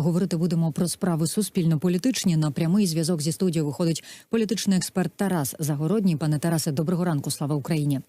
Говорити будемо про справи суспільно-політичні. На прямий зв'язок зі студією виходить політичний експерт Тарас Загородній. Пане Тарасе, доброго ранку. Слава Україні.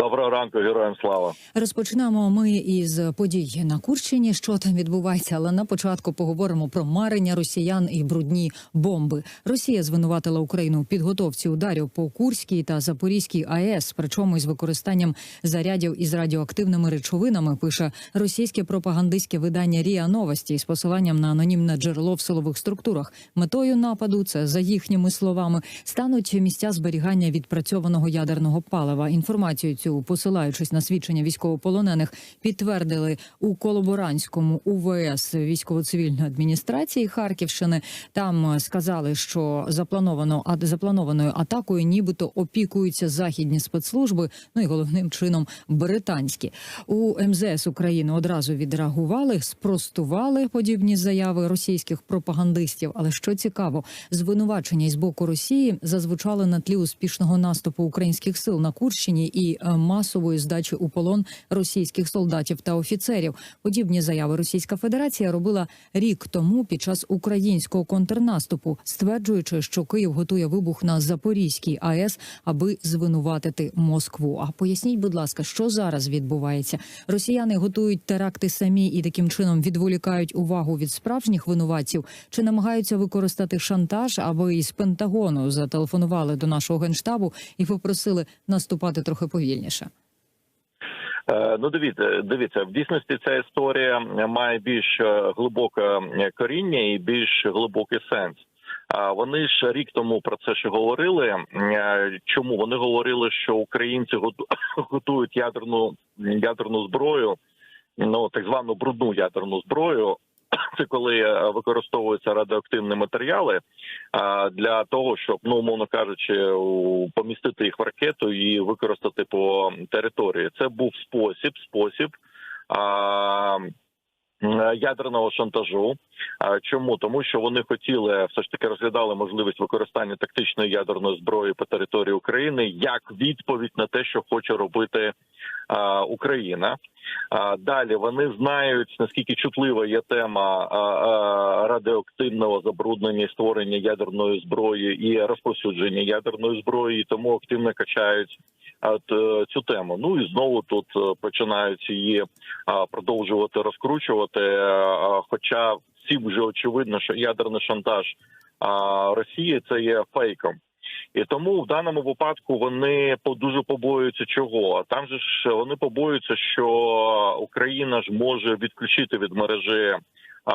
Доброго ранку, героям слава. Розпочинаємо ми із подій на Курщині. Що там відбувається, але на початку поговоримо про марення росіян і брудні бомби. Росія звинуватила Україну у підготовці ударів по Курській та Запорізькій АЕС, причому із використанням зарядів із радіоактивними речовинами. Пише російське пропагандистське видання Ріа Новості з посиланням на анонімне джерело в силових структурах. Метою нападу це за їхніми словами стануть місця зберігання відпрацьованого ядерного палива. Інформацію цю посилаючись на свідчення військовополонених, підтвердили у колаборантському УВС військово-цивільної адміністрації Харківщини. Там сказали, що заплановано а запланованою атакою, нібито опікуються західні спецслужби. Ну і головним чином британські у МЗС України одразу відреагували, спростували подібні заяви російських пропагандистів. Але що цікаво, звинувачення із боку Росії зазвучали на тлі успішного наступу українських сил на Курщині і е, масової здачі у полон російських солдатів та офіцерів. Подібні заяви Російська Федерація робила рік тому під час українського контрнаступу, стверджуючи, що Київ готує вибух на Запорізькій АЕС, аби звинуватити Москву. А поясніть, будь ласка, що зараз відбувається? Росіяни готують теракти самі і таким чином відволікають увагу від справжніх винуватців, чи намагаються використати шантаж, аби із Пентагону зателефонували до нашого генштабу і попросили наступати трохи повільніше. Е, Ну, дивіться, дивіться, в дійсності ця історія має більш е, глибоке коріння і більш глибокий сенс. Вони ж рік тому про це ще говорили. Е, Чому вони говорили, що українці готують ядерну ядерну зброю, ну так звану брудну ядерну зброю. Це коли е, використовуються радіоактивні матеріали для того, щоб ну умовно кажучи, помістити їх в ракету і використати по території. Це був спосіб, спосіб. М, Ядерного шантажу, чому тому, що вони хотіли все ж таки розглядали можливість використання тактичної ядерної зброї по території України як відповідь на те, що хоче робити Україна. Далі вони знають наскільки чутлива є тема радіоактивного забруднення створення ядерної зброї і розповсюдження ядерної зброї, тому активно качають цю тему. Ну і знову тут е, починають її продовжувати розкручувати. Хоча всім вже очевидно, що ядерний шантаж Росії це є фейком. І тому в даному випадку вони дуже побоюються чого. Там же ж вони побоюються, що Україна ж може відключити від мережі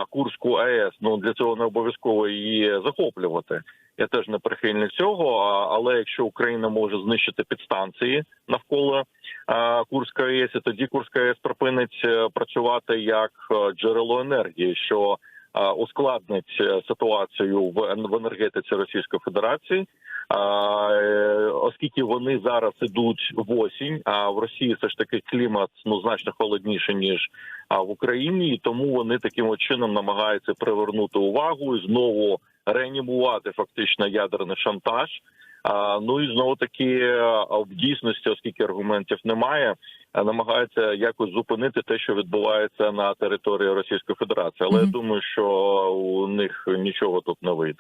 Курську АЕС. Ну для цього не обов'язково її захоплювати. Я теж не прихильник цього. Але якщо Україна може знищити підстанції навколо а, Курської АЕС, тоді Курська АЕС припинить е, працювати як е, джерело енергії, що е, ускладнить ситуацію в енергетиці Російської Федерації. Оскільки вони зараз ідуть в осінь, а в Росії все ж таки клімат ну значно холодніше ніж в Україні, і тому вони таким чином намагаються привернути увагу і знову реанімувати фактично ядерний шантаж. Ну і знову таки в дійсності, оскільки аргументів немає, намагаються якось зупинити те, що відбувається на території Російської Федерації. Але Мгм. я думаю, що у них нічого тут не вийде.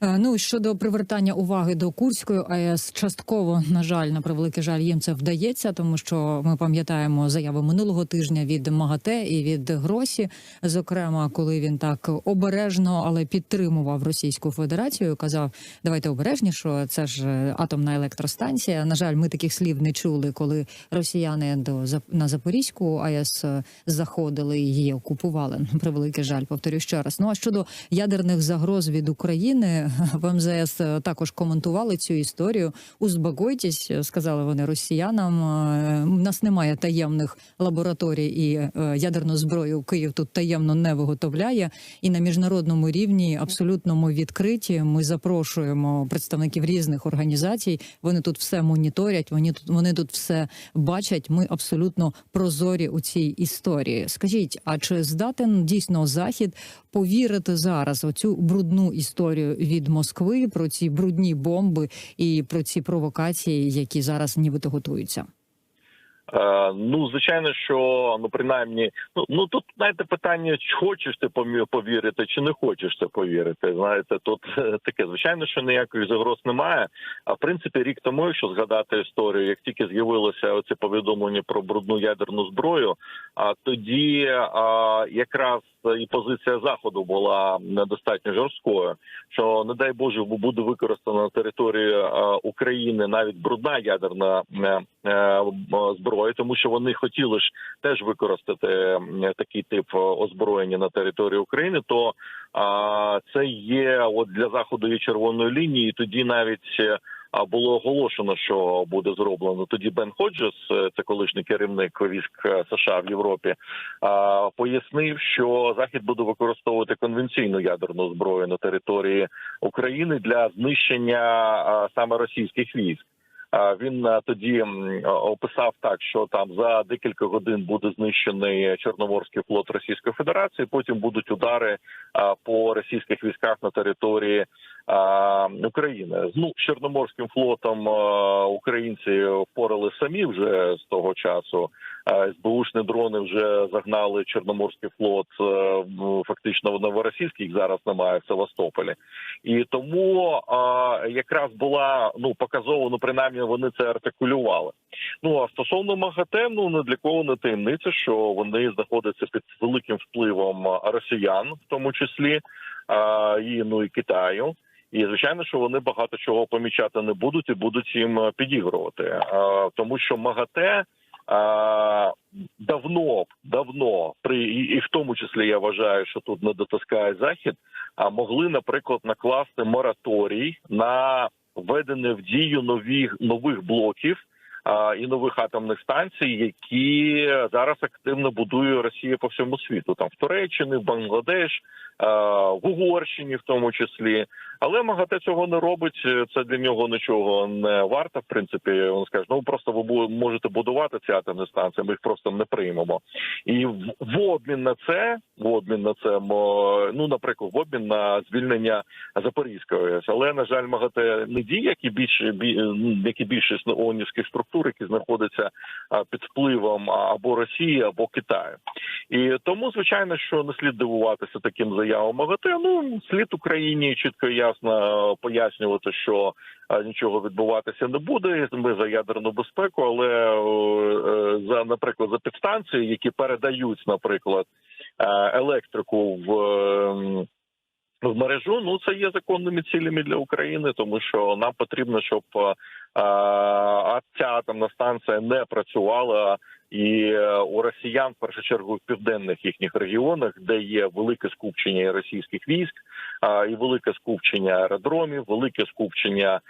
Е, Ну щодо привертання уваги до Курської АЕС, частково на жаль, на превеликий жаль, їм це вдається, тому що ми пам'ятаємо заяви минулого тижня від МАГАТЕ і від Гросі, зокрема, коли він так обережно, але підтримував Російську Федерацію. Казав, давайте обережні, що це ж е, атомна електростанція. На жаль, ми таких слів не чули, коли росіяни до на Запорізьку АЕС е, заходили і її окупували. На превеликий жаль, повторю ще раз. Ну а щодо ядерних загроз від України в МЗС е, також коментували цю історію. Узбагойтесь, е, сказали вони росіянам. е, У нас немає таємних лабораторій і е, ядерну зброю Київ тут таємно не виготовляє. І на міжнародному рівні абсолютно ми відкриті. Ми запрошуємо представників різних організацій. Вони тут все моніторять. Вони тут вони тут все бачать. Ми абсолютно прозорі у цій історії. Скажіть, а чи здатен дійсно захід повірити зараз оцю брудну історію від Москви про ці брудні бомби і про ці провокації, які зараз нібито готуються? Е, ну, звичайно, що ну принаймні, ну ну тут знаєте питання, чи хочеш ти повірити, чи не хочеш ти повірити. Знаєте, тут е, таке звичайно, що ніяких загроз немає. А в принципі, рік тому, якщо згадати історію, як тільки з'явилося оце повідомлення про брудну ядерну зброю, а тоді а, якраз і позиція заходу була недостатньо жорсткою. Що не дай Боже буде використана на території е, України навіть брудна ядерна е, е, зброя, тому що вони хотіли ж теж використати такий тип озброєння на території України. То це є от для заходу є червоною лінією. Тоді навіть було оголошено, що буде зроблено. Тоді Бен Ходжес, е, це колишній керівник військ е, США в Європі, пояснив, що Захід буде використовувати конвенційну ядерну зброю на території України для знищення саме російських військ. Він тоді описав так, що там за декілька годин буде знищений Чорноморський флот Російської Федерації. Потім будуть удари по російських військах на території України. Ну з Чорноморським флотом українці впорали самі вже з того часу. СБУшні дрони вже загнали Чорноморський флот е, фактично в новоросійський, їх зараз немає в Севастополі. І тому якраз була ну показово, ну принаймні вони це артикулювали. Ну а стосовно МАГАТЕ, ну не для кого не таємниця, що вони знаходяться під великим впливом росіян, в тому числі і ну і Китаю. І звичайно, що вони багато чого помічати не будуть і будуть їм е, підігрувати, А, тому що МАГАТЕ. А, давно давно при і, в тому числі я вважаю, що тут не дотискає захід, а могли, наприклад, накласти мораторій на введення в дію нових нових блоків і нових атомних станцій, які зараз активно будує Росія по всьому світу, там в Туреччині, Бангладеш, в Угорщині, в тому числі. Але МАГАТЕ цього не робить. Це для нього нічого не варто. В принципі, він скаже, ну просто ви можете будувати ці атомні станції, ми їх просто не приймемо. І в, обмін на це, в обмін на це, ну наприклад, в обмін на звільнення Запорізької. Але на жаль, МАГАТЕ не діє, як і більше бі, як і більшість ООНівських структур, які знаходяться під впливом або Росії, або Китаю. І тому, звичайно, що не слід дивуватися таким заявам МАГАТЕ. Ну слід Україні чітко і ясно пояснювати, що нічого відбуватися не буде. Ми за ядерну безпеку, але е, за, наприклад, за підстанції, які передають, наприклад, е, електрику в. В мережу ну це є законними цілями для України, тому що нам потрібно, щоб е, а, ця атомна станція не працювала і е, у росіян, в першу чергу, в південних їхніх регіонах, де є велике скупчення російських військ, і велике скупчення аеродромів, велике скупчення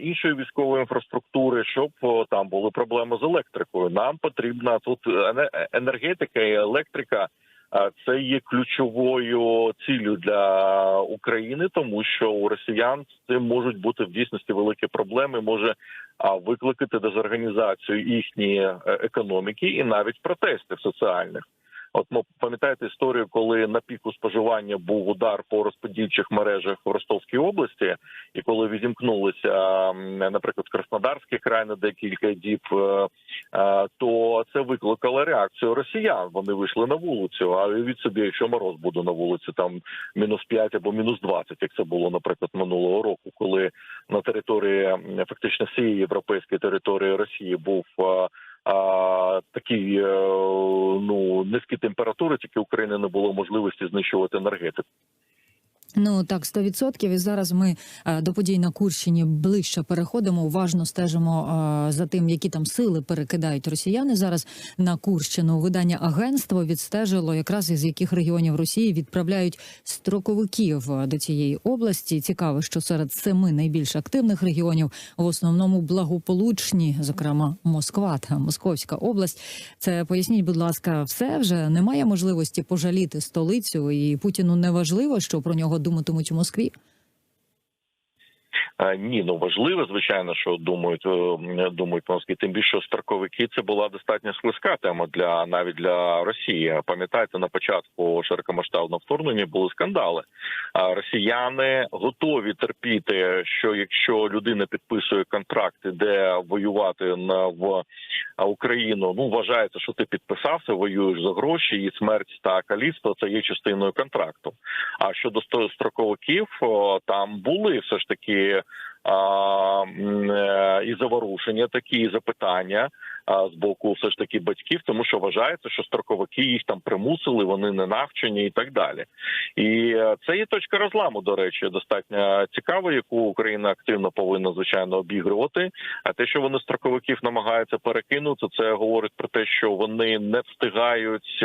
іншої військової інфраструктури, щоб там були проблеми з електрикою. Нам потрібна тут енергетика і електрика. Це є ключовою ціллю для України, тому що у росіян з цим можуть бути в дійсності великі проблеми. Може викликати дезорганізацію їхньої е, економіки і навіть протестів соціальних. От ну, пам'ятаєте історію, коли на піку споживання був удар по розподільчих мережах в Ростовській області, і коли відімкнулися, наприклад, Краснодарський край на декілька діб, е, е, то це викликало реакцію росіян. Вони вийшли на вулицю. А від собі, якщо мороз буде на вулиці, там мінус 5 або мінус 20, як це було, наприклад, минулого року, коли на території фактично всієї європейської території Росії був. А, такі е, ну низькі температури, тільки України не було можливості знищувати енергетику. Ну так, 100%. І зараз ми е, до подій на Курщині ближче переходимо. Уважно стежимо е, за тим, які там сили перекидають росіяни зараз на Курщину. Видання агентство відстежило якраз із яких регіонів Росії відправляють строковиків е, до цієї області. Цікаво, що серед семи найбільш активних регіонів в основному благополучні, зокрема Москва та Московська область. Це поясніть, будь ласка, все вже немає можливості пожаліти столицю, і Путіну не важливо, що про нього думатимуть у Москві. Е, Ні, ну важливо, звичайно, що думають е, думають москві. Тим більше строковики це була достатньо слизька тема для навіть для Росії. Пам'ятаєте, на початку широкомасштабного вторгнення були скандали. Росіяни готові терпіти, що якщо людина підписує контракт, іде воювати на в Україну. Ну вважається, що ти підписався, воюєш за гроші, і смерть та каліцтво це є частиною контракту. А щодо строковиків, там були все ж таки і заворушення, такі і запитання з боку все ж таки батьків, тому що вважається, що строковики їх там примусили, вони не навчені і так далі. І е, це є точка розламу. До речі, достатньо цікава, яку Україна активно повинна звичайно обігрувати. А те, що вони строковиків намагаються перекинути, це говорить про те, що вони не встигають.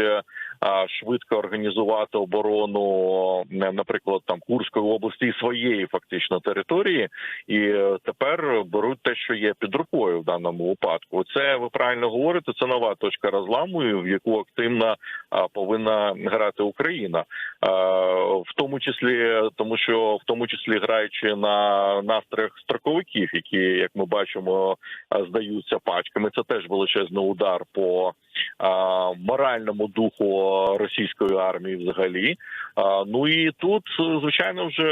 Швидко організувати оборону, наприклад, там Курської області і своєї фактично території, і е, тепер беруть те, що є під рукою в даному випадку. Це ви правильно говорите. Це нова точка розламу, в яку активно повинна грати Україна, в тому числі тому, що в тому числі граючи на настроях строковиків, які як ми бачимо, здаються пачками. Це теж величезний удар по моральному духу російської армії, взагалі. Ну і тут, звичайно, вже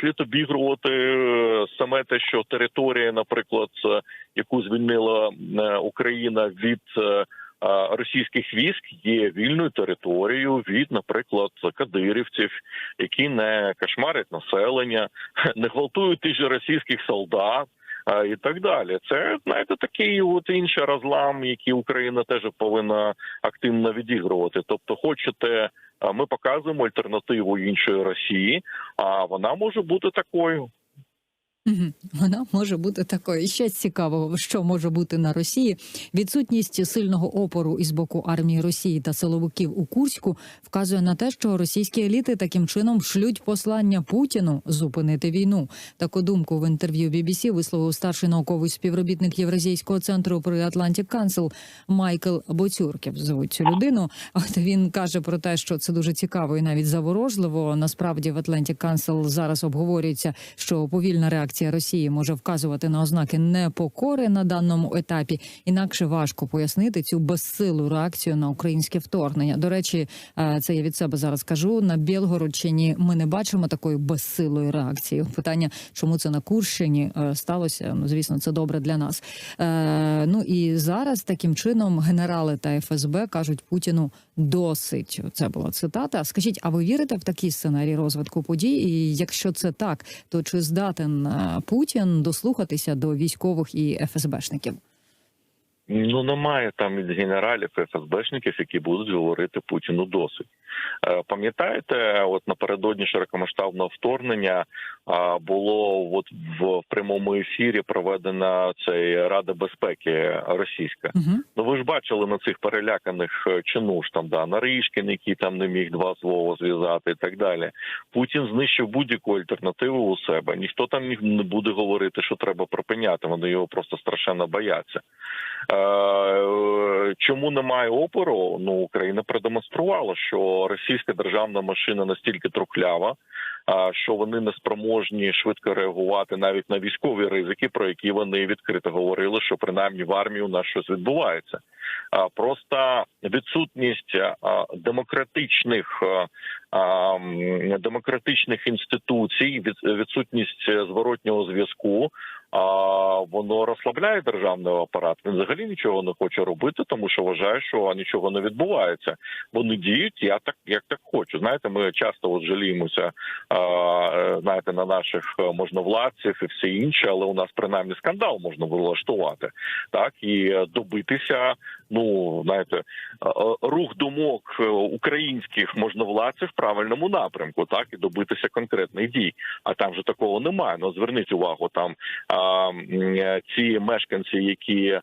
слід обігрувати е, саме те, що територія, наприклад, е, яку звільнила е, Україна від. Російських військ є вільною територією від, наприклад, кадирівців, які не кошмарять населення, не гвалтують тих же російських солдат, і так далі. Це знаєте такий от інший розлам, який Україна теж повинна активно відігрувати. Тобто, хочете, ми показуємо альтернативу іншої Росії, а вона може бути такою. Вона може бути такою. Ще цікавого, що може бути на Росії. Відсутність сильного опору із боку армії Росії та силовиків у Курську вказує на те, що російські еліти таким чином шлють послання Путіну зупинити війну. Таку думку в інтерв'ю BBC висловив старший науковий співробітник Євразійського центру при Atlantic Council Майкл Боцюрків. Звуть цю людину. От він каже про те, що це дуже цікаво і навіть заворожливо. Насправді в Atlantic Council зараз обговорюється, що повільна реакція Росії може вказувати на ознаки непокори на даному етапі. Інакше важко пояснити цю безсилу реакцію на українське вторгнення. До речі, е, це я від себе зараз кажу. На Білгородчині ми не бачимо такої безсилої реакції. Питання, чому це на Курщині е, сталося? Ну звісно, це добре для нас. Е, Ну і зараз таким чином генерали та ФСБ кажуть Путіну досить. Це була цитата. Скажіть, а ви вірите в такий сценарій розвитку подій? І якщо це так, то чи здатен Путін дослухатися до військових і ФСБшників? Ну немає там генералів ФСБшників, які будуть говорити Путіну досить. Е, Пам'ятаєте, от напередодні широкомасштабного вторгнення а, було от в, прямому ефірі проведена цей Рада безпеки російська. Угу. Ну ви ж бачили на цих переляканих е, чинуш там да Наришкін, який там не міг два слова зв'язати, і так далі. Путін знищив будь-яку альтернативу у себе. Ніхто там не буде говорити, що треба припиняти. Вони його просто страшенно бояться. Е, Чому немає опору? Ну Україна продемонструвала, що російська державна машина настільки трухлява, а, що вони не спроможні швидко реагувати навіть на військові ризики, про які вони відкрито говорили, що принаймні в армії у нас щось відбувається. Просто відсутність демократичних а, м, демократичних інституцій, від- відсутність е, зворотнього зв'язку. А воно розслабляє державний апарат. Він взагалі нічого не хоче робити, тому що вважає, що нічого не відбувається. Вони діють я так, як так хочу. Знаєте, ми часто от жаліємося, а, знаєте, на наших е, можновладців і все інше, але у нас принаймні скандал можна влаштувати, так і добитися. Ну знаєте, е, е, рух думок е, українських можновладців в правильному напрямку, так і добитися конкретних дій. А там же такого немає. Ну зверніть увагу, там а, ці мешканці, які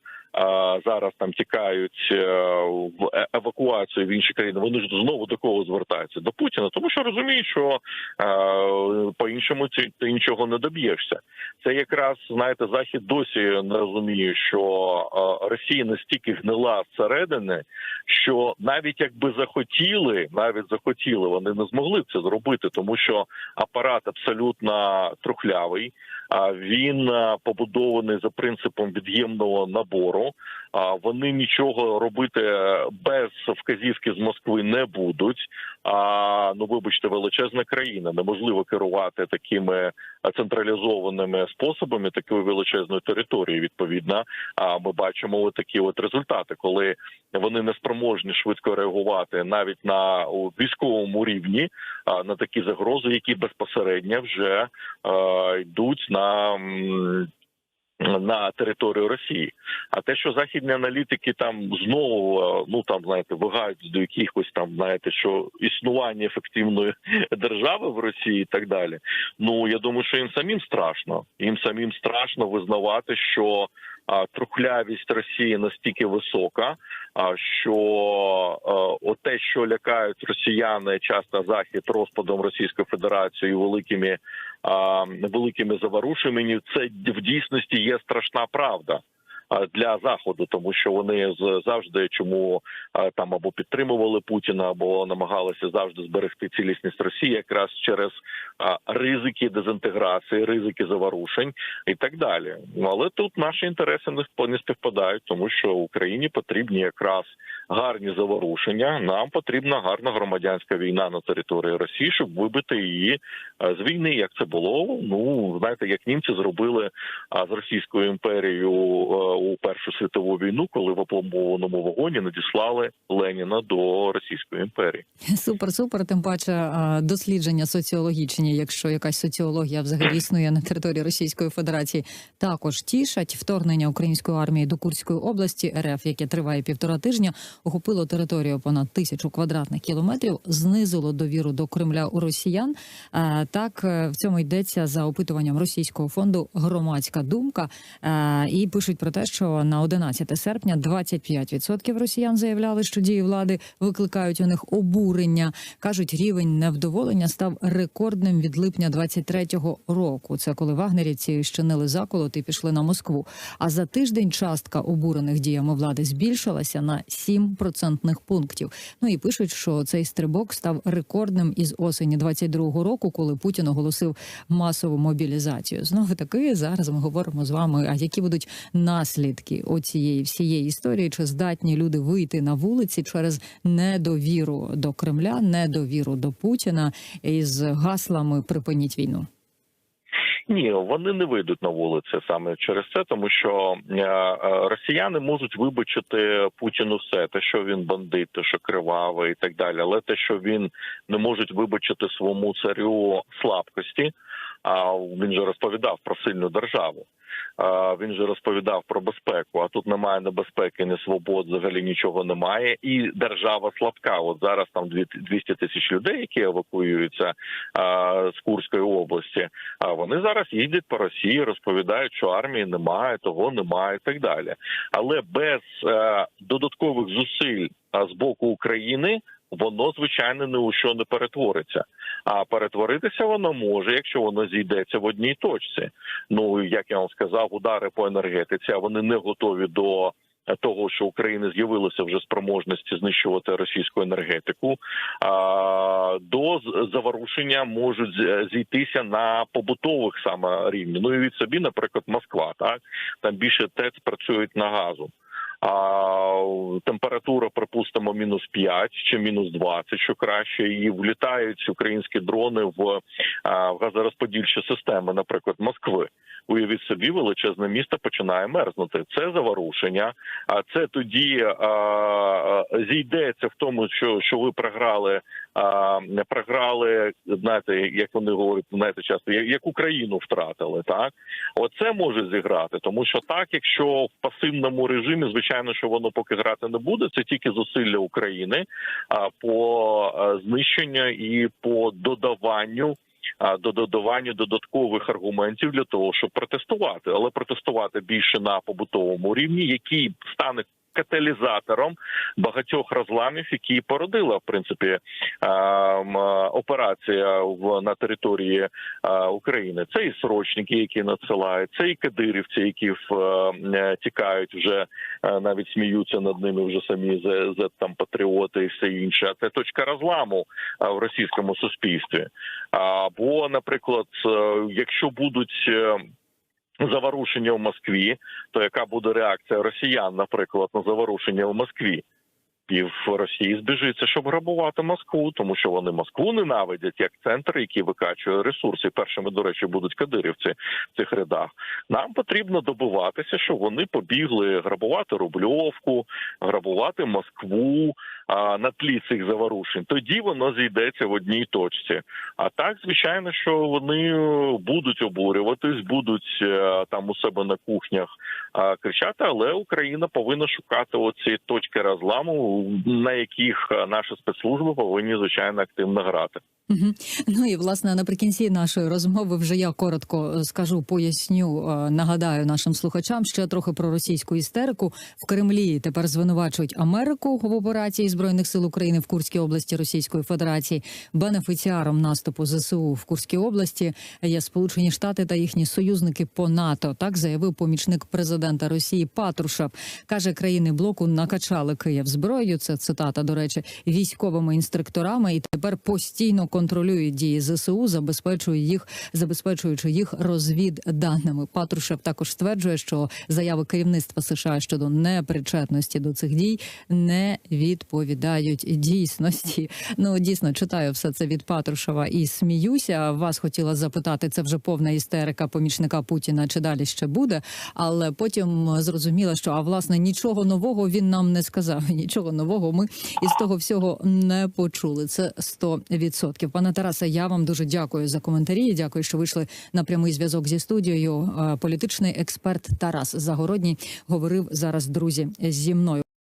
зараз там тікають е, в е- евакуацію в інші країни. Вони ж знову до кого звертаються? До Путіна, тому що розуміють, що по іншому ти, нічого не доб'єшся. Це якраз знаєте, захід досі не розуміє, що е, Росія настільки гнила зсередини, що навіть якби захотіли, навіть захотіли, вони не змогли це зробити, тому що апарат абсолютно трухлявий. Він е, побудований за принципом від'ємного набору. А вони нічого робити без вказівки з Москви не будуть. А ну вибачте, величезна країна неможливо керувати такими централізованими способами, такою величезною територією. Відповідно, а ми бачимо такі от результати, коли вони не спроможні швидко реагувати навіть на військовому рівні на такі загрози, які безпосередньо вже йдуть на. М, на територію Росії, а те, що західні аналітики там знову е, ну там знаєте вигають до якихось там знаєте, що існування ефективної держави в Росії і так далі. Ну я думаю, що їм самим страшно. Їм самим страшно визнавати, що а, трухлявість Росії настільки висока, а що е, те, що лякають росіяни, часто захід розпадом Російської Федерації великими а, великими заворушеннями, це в дійсності є страшна правда. Для заходу, тому що вони завжди чому там або підтримували Путіна, або намагалися завжди зберегти цілісність Росії, якраз через ризики дезінтеграції, ризики заворушень і так далі. Ну, Але тут наші інтереси не співпадають, тому що Україні потрібні якраз гарні заворушення. Нам потрібна гарна громадянська війна на території Росії, щоб вибити її е, з війни, як це було. Ну знаєте, як німці зробили з Російською імперією е, у Першу світову війну, коли в опломбованому вагоні надіслали Леніна до Російської імперії. Супер, супер. Тим паче дослідження соціологічні, якщо якась соціологія взагалі існує на території Російської Федерації, також тішать вторгнення української армії до Курської області РФ, яке триває півтора тижня, охопило територію понад тисячу квадратних кілометрів, знизило довіру до Кремля у росіян. Так е, в цьому йдеться за опитуванням російського фонду Громадська думка. І пишуть про те, що на 11 серпня 25% росіян заявляли, що дії влади викликають у них обурення. кажуть, рівень невдоволення став рекордним від липня 23-го року. Це коли вагнерівці щинили заколот і пішли на Москву. А за тиждень частка обурених діями влади збільшилася на 7 процентних пунктів. Ну і пишуть, що цей стрибок став рекордним із осені 22-го року, коли Путін оголосив масову мобілізацію. Знову таки зараз ми говоримо з вами. А які будуть наслідки оцієї всієї історії? Чи здатні люди вийти на вулиці через недовіру до Кремля, недовіру до Путіна із гаслами припиніть війну? Ні, вони не вийдуть на вулиці саме через це, тому що е, е, росіяни можуть вибачити Путіну все, те, що він бандит, те, що кривавий і так далі. Але те, що він не можуть вибачити своєму царю слабкості, а він же розповідав про сильну державу. Він же розповідав про безпеку. А тут немає небезпеки, ні свобод, взагалі нічого немає. І держава слабка. От зараз там дві- 200 тисяч людей, які евакуюються з Курської області. А вони зараз їздять по Росії, розповідають, що армії немає, того немає, і так далі. Але без е, додаткових зусиль з боку України. Воно звичайно ні у що не перетвориться. А перетворитися воно може, якщо воно зійдеться в одній точці. Ну як я вам сказав, удари по енергетиці, а вони не готові до. Того, що України з'явилися вже спроможності знищувати російську енергетику, до заворушення можуть зійтися на побутових саме рівні. Ну і від собі, наприклад, Москва, так там більше ТЕЦ працюють на газу. А температура, припустимо, мінус 5 чи мінус 20, що краще, і влітають українські дрони в, газорозподільчі системи, наприклад, Москви. Уявіть собі, величезне місто починає мерзнути. Це заворушення. А це тоді а, зійдеться в тому, що, що ви програли. А, програли, знаєте, як вони говорять, знаєте, часто як Україну втратили, так оце може зіграти, тому що так, якщо в пасивному режимі, звичайно, що воно поки грати не буде, це тільки зусилля України а, по знищенню і по додаванню. До додавання додаткових аргументів для того, щоб протестувати, але протестувати більше на побутовому рівні, який стане каталізатором багатьох розламів, які породила в принципі ем, операція в на території е, України. Це і срочники, які надсилають, це і кадирівці, які е, тікають вже е, навіть сміються над ними вже самі з, там патріоти і все інше. Це точка розламу е, в російському суспільстві. Або, наприклад, е, якщо будуть е, заворушення в Москві, то яка буде реакція росіян, наприклад, на заворушення в Москві? Пів Росії збіжиться, щоб грабувати Москву, тому що вони Москву ненавидять як центр, який викачує ресурси. Першими, до речі, будуть кадирівці в цих рядах. Нам потрібно добиватися, щоб вони побігли грабувати Рубльовку, грабувати Москву а, на тлі цих заворушень. Тоді воно зійдеться в одній точці. А так, звичайно, що вони будуть обурюватись, будуть е, там у себе на кухнях кричати, але Україна повинна шукати оці точки розламу, на яких наші спецслужби повинні звичайно активно грати. Ну і власне наприкінці нашої розмови вже я коротко е, скажу, поясню, е, нагадаю нашим слухачам ще трохи про російську істерику. В Кремлі тепер звинувачують Америку в операції збройних сил України в Курській області Російської Федерації. Бенефіціаром наступу ЗСУ в Курській області є Сполучені Штати та їхні союзники по НАТО. Так заявив помічник президента Росії Патрушев. каже, країни блоку накачали Київ зброєю. Це цитата до речі, військовими інструкторами, і тепер постійно контролюють дії ЗСУ, забезпечує їх, забезпечуючи їх розвідданими. Патрушев також стверджує, що заяви керівництва США щодо непричетності до цих дій не відповідають дійсності. Ну дійсно читаю все це від Патрушева і сміюся. Вас хотіла запитати, це вже повна істерика помічника Путіна. Чи далі ще буде? Але потім зрозуміла, що а власне нічого нового він нам не сказав. Нічого нового ми із того всього не почули. Це 100%. Пане Тарасе, я вам дуже дякую за коментарі. Дякую, що вийшли на прямий зв'язок зі студією. Е, Політичний експерт Тарас Загородній говорив зараз, друзі, зі мною.